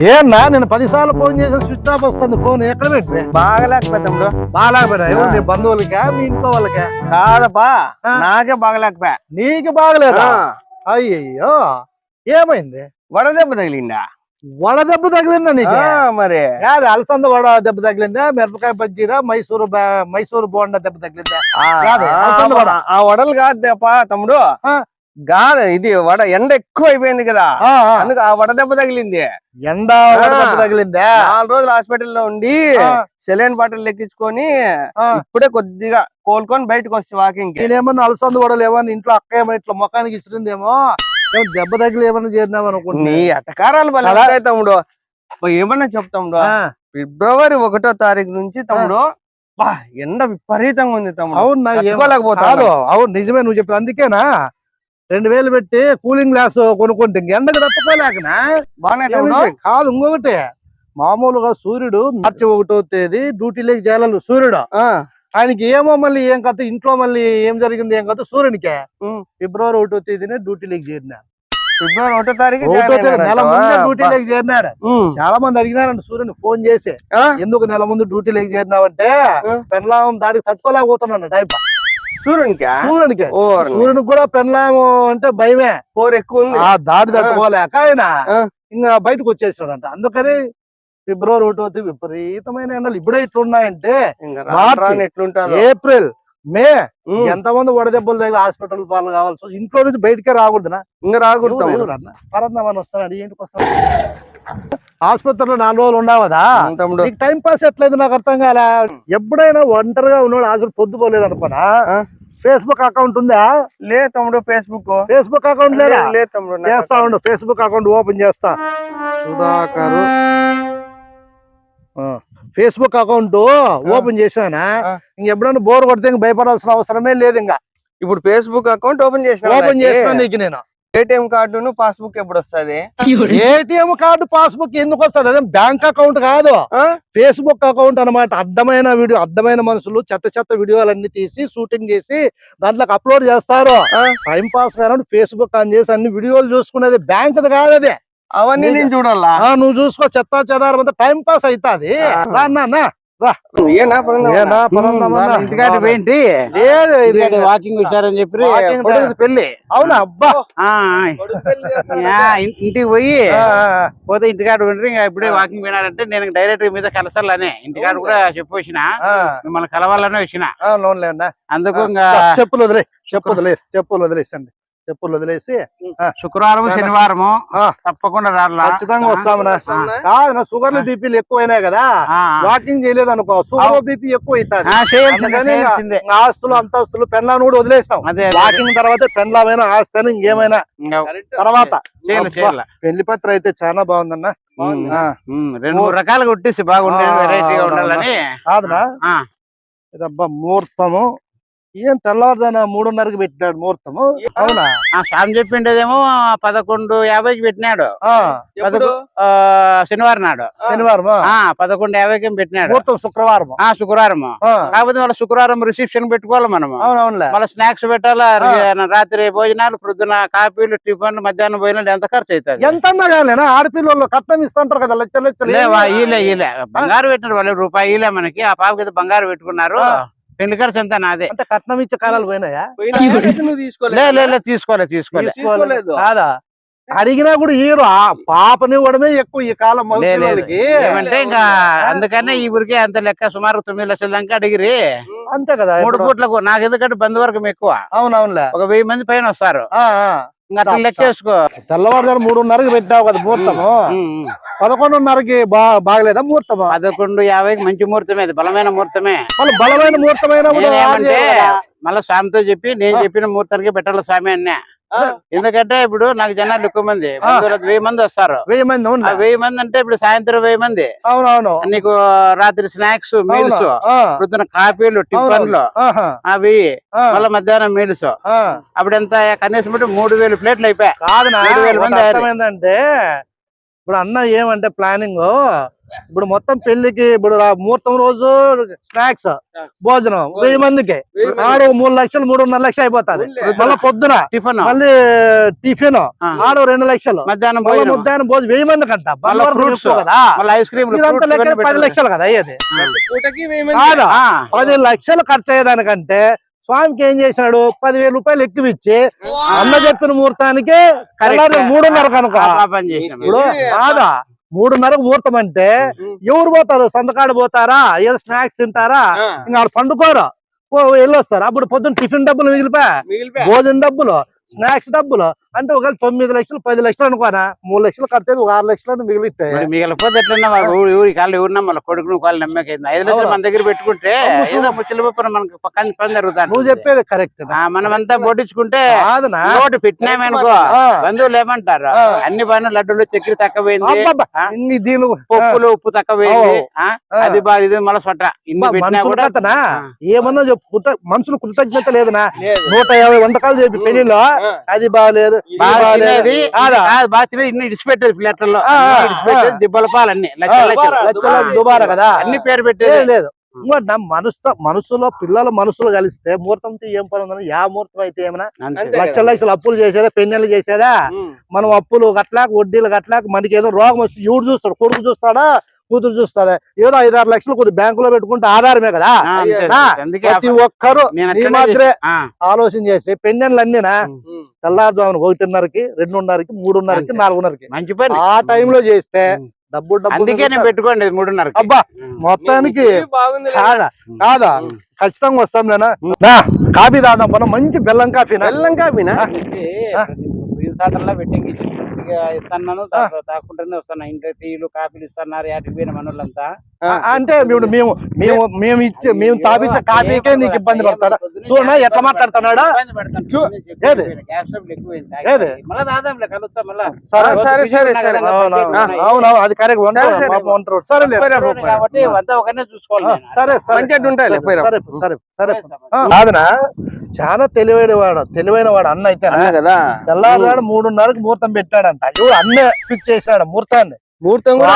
ఏనా నేను పదిసార్లు ఫోన్ చేసి స్విచ్ ఆఫ్ వస్తుంది ఫోన్. ఎక్కడ పెట్టి బాగలేకపోయా తమ్ముడు. బాగాలేకపోయినా ఎవరు నీ బంధువులకా? మీ ఇంట్లో వాళ్ళకా? ఆ. నాకే బాగలేకపోయా. నీకు బాగలేదా? అయ్యయ్యో. ఏమైంది? వడదెబ్బ తగిలిందా? వడ దెబ్బ తగిలిందా నీకు? మరి. కాదు అలసంద వడ దెబ్బ తగిలిందా? మిరపకాయ బజ్జీదా? మైసూరు మైసూరు బోండా దెబ్బ తగిలిందా? ఆ, కాదు, వడలు కాదుపా తమ్ముడు. గాలి ఇది వడ ఎండ ఎక్కువ అయిపోయింది కదా. అందుకు ఆ వడ దెబ్బ తగిలింది. ఎండ తగిలిందా? నాలుగు రోజులు హాస్పిటల్లో ఉండి సెలైన్ బాటిల్ ఎక్కించుకొని ఆ. ఇప్పుడే కొద్దిగా కోలుకొని బయటకు వస్తే వాకింగ్ నేనేమన్నా అలసంద వడలు ఏమన్నా ఇంట్లో అక్క ఏమో ఇట్లా ముఖానికి ఇస్తుందేమో ఏమో దెబ్బ తగిలి ఏమన్నా చేరినావు నీ అనుకుంటున్నా అటకారాలు అలా? ఉంటాయి తమ్ముడు. ఏమన్నా చెప్తాముడు ఫిబ్రవరి ఒకటో తారీఖు నుంచి తమ్ముడు ఎండ విపరీతంగా ఉంది తమ్ముడు. అవును నాకు అవును నిజమే నువ్వు చెప్పింది అందుకేనా? రెండు వేలు పెట్టి కూలింగ్ గ్లాస్ కొనుక్కుంటే ఇంక ఎండకు ఏమిటి? కాదు ఇంకొకటి. మామూలుగా సూర్యుడు మార్చి ఒకటో తేదీ డ్యూటీలోకి చేయాలి సూర్యుడు. ఆయనకి ఏమో మళ్ళీ ఏం కథ ఇంట్లో మళ్ళీ ఏం జరిగింది ఏం కథ? సూర్యునికే. ఫిబ్రవరి ఒకటో తేదీనే డ్యూటీలోకి చేరిన ఫిబ్రవరి ఒకటో తారీఖు నెల ముందే డ్యూటీలోకి చేరినాడు చాలా మంది అడిగినారంట సూర్యుని ఫోన్ చేసి? ఎందుకు నెల ముందు డ్యూటీలోకి చేరినావంటే. పెన్లాం దాడికి తట్టుకోలేకపోతున్నాడు టైప్. సూర్యునికా? సూర్యునికి. ఓ సూర్యునికి కూడా పెన్లాము అంటే భయమే. ఫోర్ ఎక్కువ ఉంది ఆ దాడి తట్టుకోలేక ఆయన. ఇంకా బయటకు వచ్చేసాడంట. అందుకని ఫిబ్రవరి ఒకటో తేదీ విపరీతమైన ఎండలు ఇప్పుడే ఇట్లున్నాయంటే మార్చి. ఏప్రిల్ మే ఎంతమంది వడదెబ్బలు దగ్గర హాస్పిటల్ పాలు కావాల్సి. ఇంట్లో నుంచి బయటకే రాకూడదునా? ఇంకా రాకూడదు అన్న? పరందామని వస్తాడు ఏంటికి వస్తాడు ఆసుపత్రిలో నాలుగు రోజులు ఉండవదా? నీకు టైం పాస్ ఎట్లేదు నాకు అర్థం కాలే. ఎప్పుడైనా ఒంటరిగా ఉన్నాడు హాస్పిటల్ పొద్దుపోలేదు అనుకోనా? ఫేస్బుక్ అకౌంట్ ఉందా? లే తమ్ముడు ఫేస్బుక్ ఫేస్బుక్ అకౌంట్ లేదా? లేదు తమ్ముడు చేస్తా ఉండు ఫేస్బుక్ అకౌంట్ ఓపెన్ చేస్తా. సుధాకర్. ఫేస్బుక్ అకౌంట్ ఓపెన్ చేశానా? ఆ. ఇంక ఎప్పుడైనా బోర్ కొడితే ఇంక భయపడాల్సిన అవసరమే లేదు ఇంకా. ఇప్పుడు ఫేస్బుక్ అకౌంట్ ఓపెన్ చేసిన ఓపెన్ చేస్తాను నీకు నేను. ఏటీఎం కార్డును పాస్బుక్ ఎప్పుడు వస్తది ఏటీఎం కార్డు పాస్బుక్ ఎందుకు వస్తుంది అదే బ్యాంక్ అకౌంట్ కాదు. ఆ? ఫేస్బుక్ అకౌంట్ అన్నమాట. అడ్డమైన వీడియో అడ్డమైన మనుషులు చెత్త చెత్త వీడియోలన్నీ తీసి షూటింగ్ చేసి దాంట్లోకి అప్లోడ్ చేస్తారు? టైం పాస్ కానప్పుడు ఫేస్బుక్ ఆన్ చేసి అన్ని వీడియోలు చూసుకునేది బ్యాంక్ కాదు అది అవన్నీ. నేను చూడాలా? ఆ, నువ్వు చూసుకో చెత్త చెదారం అంతా టైం పాస్ అవుతాది ఆ. లేదు, వాకింగ్ వచ్చారని చెప్పి పెళ్ళి అవునా? అబ్బా. ఇంటికి పోయి పోతే ఇంటికాడ ఉండి ఇంకా ఇప్పుడే వాకింగ్ పోయినారంటే నేను డైరెక్ట్ మీద కలసాలనే ఇంటికాడ కూడా చెప్పి వచ్చిన మిమ్మల్ని కలవాలనే వచ్చిన. అందుకు ఇంకా చెప్పులు వదిలే చెప్పులు. వదిలే చెప్పులు వదిలేసండి. చెప్పులు వదిలేసి శుక్రవారం ఆ. తప్పకుండా రాలా. ఖచ్చితంగా వస్తామన్నా వస్తామన్నా? కాదు నా షుగర్లు బీపీలు ఎక్కువైనాయి కదా. వాకింగ్ చేయలేదు అనుకో షుగర్ బీపీ ఎక్కువ అవుతుంది ఆస్తులు అంతస్తులు పెన్లాను కూడా వదిలేస్తాం. వాకింగ్ తర్వాత పెన్లామైనా ఆస్తి అని ఇంకేమైనా. తర్వాత పెళ్ళి పత్ర అయితే చాలా బాగుందన్న. రెండు మూడు రకాలుగా కొట్టేసి బాగుండే వెరైటీగా. ఉండాలని. కాదునా? ఆ. ఇదబ్బా ముహూర్తము. ఏం తెల్లవారుజాన మూడున్నరకి పెట్టినాడు ముహూర్తము? అవునా? ఆ స్వామి చెప్పిండేదేమో పదకొండు యాభైకి పెట్టినాడు. శనివారం నాడు. శనివారం ఆ పదకొండు యాభైకి పెట్టినాడు. ముహూర్తం శుక్రవారం ఆ శుక్రవారం కాకపోతే వాళ్ళ శుక్రవారం రిసెప్షన్ పెట్టుకోవాలి మనము. అవునవునులే. మళ్ళీ స్నాక్స్ పెట్టాలా? రాత్రి భోజనాలు ప్రొద్దున కాఫీలు టిఫిన్ మధ్యాహ్నం భోజనాలు ఎంత ఖర్చు అవుతుంది ఎంత కాలేనా ఆడపిల్లలు కట్నం ఇస్తుంటారు కదా లచ్చ లచ్చలు. బంగారు పెట్టినారు వాళ్ళు రూపాయి ఈలే మనకి. ఆ పాపకి బంగారు పెట్టుకున్నారు. పెళ్ళి ఖర్చు అంతా నాదే. అంటే కట్నం ఇచ్చే కాలాలు పోయినాయా? నువ్వు తీసుకోలేదు? లే లే తీసుకోలే తీసుకోలే. తీసుకోలేదు. కాదా? అడిగినా కూడా హీరో ఆ పాపని ఇవ్వడమే ఎక్కువ ఈ కాలం ఏమంటే ఇంకా అందుకనే ఈ ఊరికే అంత లెక్క సుమారు తొమ్మిది లక్షల దాకా అడిగిరి. అంతే కదా మూడు. పూట్లకు నాకు ఎందుకంటే బంధువర్గం ఎక్కువ. అవునవునులే. ఒక వెయ్యి మంది పైన వస్తారు. ఇంకా అట్లా లెక్కేసుకో. తెల్లవారుజాము మూడున్నరకి పెట్టావు కదా ముహూర్తము. ఉమ్. పదకొండున్నరకి బా బాగలేదా ముహూర్తము? పదకొండు యాభైకి మంచి ముహూర్తమే అది బలమైన ముహూర్తమే. మళ్ళీ బలమైన ముహూర్తం కదా. మళ్ళీ స్వామితో చెప్పి నేను. చెప్పిన ముహూర్తానికి పెట్టాలి స్వామి అన్నా. ఎందుకంటే ఇప్పుడు నాకు జనాలు ఎక్కువ మంది వెయ్యి మంది వస్తారు. వెయ్యి మంది వెయ్యి మంది అంటే ఇప్పుడు సాయంత్రం వెయ్యి మంది. అవునవును. నీకు రాత్రి స్నాక్స్. మీల్స్ పొద్దున కాఫీలు టిఫిన్లు అవి మళ్ళీ మధ్యాహ్నం మీల్స్. ఆ. అప్పుడు ఎంత కనీసం అంటే మూడు వేలు ప్లేట్లు అయిపోయాయి. ఏడు వేల మంది అయ్యారు. ఇప్పుడు అన్న ఏమంటే ప్లానింగ్ ఇప్పుడు మొత్తం పెళ్ళికి ఇప్పుడు రా- ముహూర్తం రోజు స్నాక్స్ భోజనం వెయ్యి మందికి. ఆడు మూడు లక్షలు మూడున్నర లక్షలు అయిపోతాది. మళ్ళీ పొద్దున టిఫిన్ మళ్ళీ టిఫిన్. ఆడు రెండు లక్షలు. మధ్యాహ్నం మళ్ళీ భోజనం. వెయ్యి మందికి అంట fruits. ఎక్కువ కదా. మళ్ళీ ఐస్ క్రీమ్ ఇదంతా లెక్క పది లక్షలు కదా అయ్యేది. మంది. పది లక్షలు ఖర్చు అయ్యేదానికంటే స్వామికి ఏం చేసినాడు? పదివేల రూపాయలు ఎక్కువ ఇచ్చి అన్న చెప్పిన ముహూర్తానికి మూడున్నర కనుక ఇప్పుడు కాదా మూడున్నరకు ముహూర్తం అంటే. ఎవరు పోతారు? సంతకాడ పోతారా? ఏదో స్నాక్స్ తింటారా? ఇంకా పండుకోరు. వెళ్ళొస్తారు. అప్పుడు పొద్దున్న టిఫిన్ డబ్బులు మిగిలిపోయా. భోజన డబ్బులు స్నాక్స్ డబ్బులు. అంటే ఒకవేళ తొమ్మిది లక్షలు పది లక్షలు అనుకోనా మూడు లక్షలు ఖర్చు అయితే ఒక ఆరు లక్షలు మిగిలితే మిగిలిపోతే ఎట్లన్నా ఊరి ఊరి కాళ్ళు ఎవరినా మళ్ళీ కొడుకును వాళ్ళు నమ్మకైంది? ఐదు లక్షలు? మన దగ్గర పెట్టుకుంటే మనకు పక్కన పని జరుగుతాను నువ్వు చెప్పేది కరెక్ట్ మనమంతా కాదనా? లోటు పెట్టినామనుకో. బంధువులు ఏమంటారు. అన్ని పైన లడ్డూలు చక్కెర తక్కువైంది. దీని పప్పులు ఉప్పు తక్కువైంది. అది బాగా ఇది మళ్ళీ సొట్ట ఇన్ని పెట్టినా కూడా. ఏమన్నా చెప్పు మనుషులు కృతజ్ఞత లేదనా? లేదు. నూట యాభై వంటకాలు చెప్పి పెళ్ళిలో అది బాగాలేదు. బాగా బాగాలేదు తినేది కాదా? ప్లేట్లలో దిబ్బల అన్ని. దుబారా, కదా? పేరు పెట్టేది. లేదు నా మనసు మనసులో పిల్లల మనసులు కలిస్తే ముహూర్తంతో ఏం పని ఉందని యా ముహూర్తం అయితే ఏమైనా. లక్షల లక్షలు అప్పులు చేసేదా పెన్నెలు చేసేదా. మనం అప్పులు కట్టలేక వడ్డీలు కట్టలేక మనకి ఏదో రోగం వస్తుంది ఎవడు చూస్తాడు కొడుకు చూస్తాడా? కూతురు చూస్తాడా ఏదో ఐదారు లక్షలు కొద్ది బ్యాంకులో పెట్టుకుంటే ఆధారమే కదా? ప్రతి ఒక్కరు ఆ, ఆలోచన చేసి పెన్నెలు అన్నీనా. తెల్లారుజామున ఒకటిన్నరకి రెండున్నరకి మూడున్నరకి. నాలుగున్నరకి. మంచి పని. ఆ టైంలో చేస్తే. డబ్బు డబ్బు అందుకే నేను మిగులుతుంది. పెట్టుకోండి మూడున్నర అబ్బా మొత్తానికి కాదా? కాదా. ఖచ్చితంగా వస్తాం నేనా నా కాఫీ తాగుదాం మనం మంచి బెల్లం కాఫీ బెల్లం కాపీనా ఇస్తున్నాను తా- తాకుంటూనే వస్తున్నా ఇంట్లో టీలు కాఫీలు ఇస్తున్నారు యాటికి పోయిన మనోళ్ళంతా. అంటే మేము మేము మేము మేము ఇచ్చే మేము తాపించే కాఫీకే నీకు ఇబ్బంది పడతారా చూడనా ఎట్లా మాట్లాడుతున్నాడా? ఏది? ఏది? సరే సరే, సరే, సరే. అవునవును అది కరెక్ట్. ఉంటారు సరే. సరే. సరే సరే సరే. కాదునా? చాలా తెలివైన వాడు తెలివైన వాడు అన్న అయితే కదా. తెల్లారు మూడున్నరకు ముహూర్తం పెట్టాడంట. అన్నే ఫిక్స్ చేశాడు ముహూర్తాన్ని. ముహూర్తం కూడా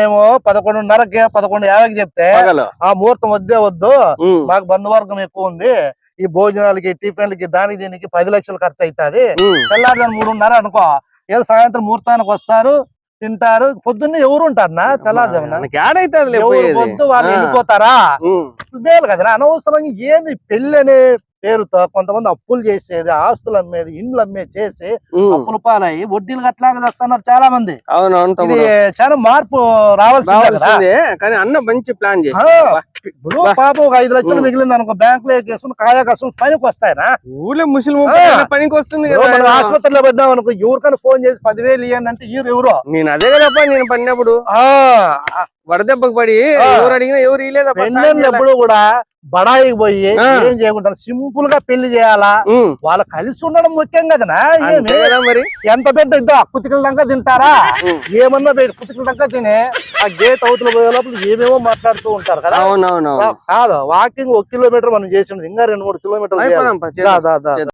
ఏమో పదకొండున్నరకి పదకొండు యాభైకి చెప్తే పగలు. ఆ ముహూర్తం వద్దే వద్దు. ఉమ్. మాకు బంధువర్గం ఎక్కువ ఉంది. ఈ భోజనాలకి టిఫిన్లకి దానికి దీనికి పది లక్షలు ఖర్చు అవుతుంది ఉమ్. తెల్లారుజాము మూడున్నర అనుకో. ఏదో సాయంత్రం ముహూర్తానికి వస్తారు తింటారు. పొద్దున్నే ఎవరు ఉంటారన్నా తెల్లారుజామున? మనకి ఎవరు వద్దు వాళ్ళు వెళ్ళిపోతారా? మేలు కదా అనవసరంగా ఏంది పెళ్ళి అనే పేరుతో కొంతమంది అప్పులు చేసేది ఆస్తులు అమ్మేది ఇండ్లు అమ్మేది చేసి అప్పుల పాలయ్యి వడ్డీలు కట్టలాగా చేస్తున్నారు చాలా మంది అవునవును ఇది తమ్ముడు. చాలా మార్పు రావాల్సిందే కదా. కానీ అన్న మంచి ప్లాన్ చేసి. ఇప్పుడు పాప ఒక ఐదు లక్షలు మిగిలింది అనుకో బ్యాంక్లో వేసుకుని కాయా కసులు పనికి వస్తాయనా ఊళ్ళో ముస్లిం. పనికి వస్తుంది మనం కదా ఆసుపత్రిలో పడ్డాం అనుకో ఎవరికైనా ఫోన్ చేసి పదివేలు ఇవ్వండి అంటే ఈరు ఎవరో? నేను అదే కదప్ప నేను పడినప్పుడు. ఆ వడదెబ్బకు పడి. ఎవరు అడిగినా ఎవరు ఎప్పుడు కూడా బడాయికి పోయి. ఏం చేయకుండా సింపుల్గా పెళ్ళి చేయాలా? వాళ్ళు కలిసి ఉండడం ముఖ్యం కదనా? మరి. ఎంత పెద్ద ఇద్దో కుతికల దాకా తింటారా. ఏమన్నా కుతికల దాకా తినే ఆ గేట్ అవతల పోయే లోపల ఏమేమో మాట్లాడుతూ ఉంటారు కదా? కాదు వాకింగ్ ఒక కిలోమీటర్ మనం చేసింది ఇంకా రెండు మూడు కిలోమీటర్లు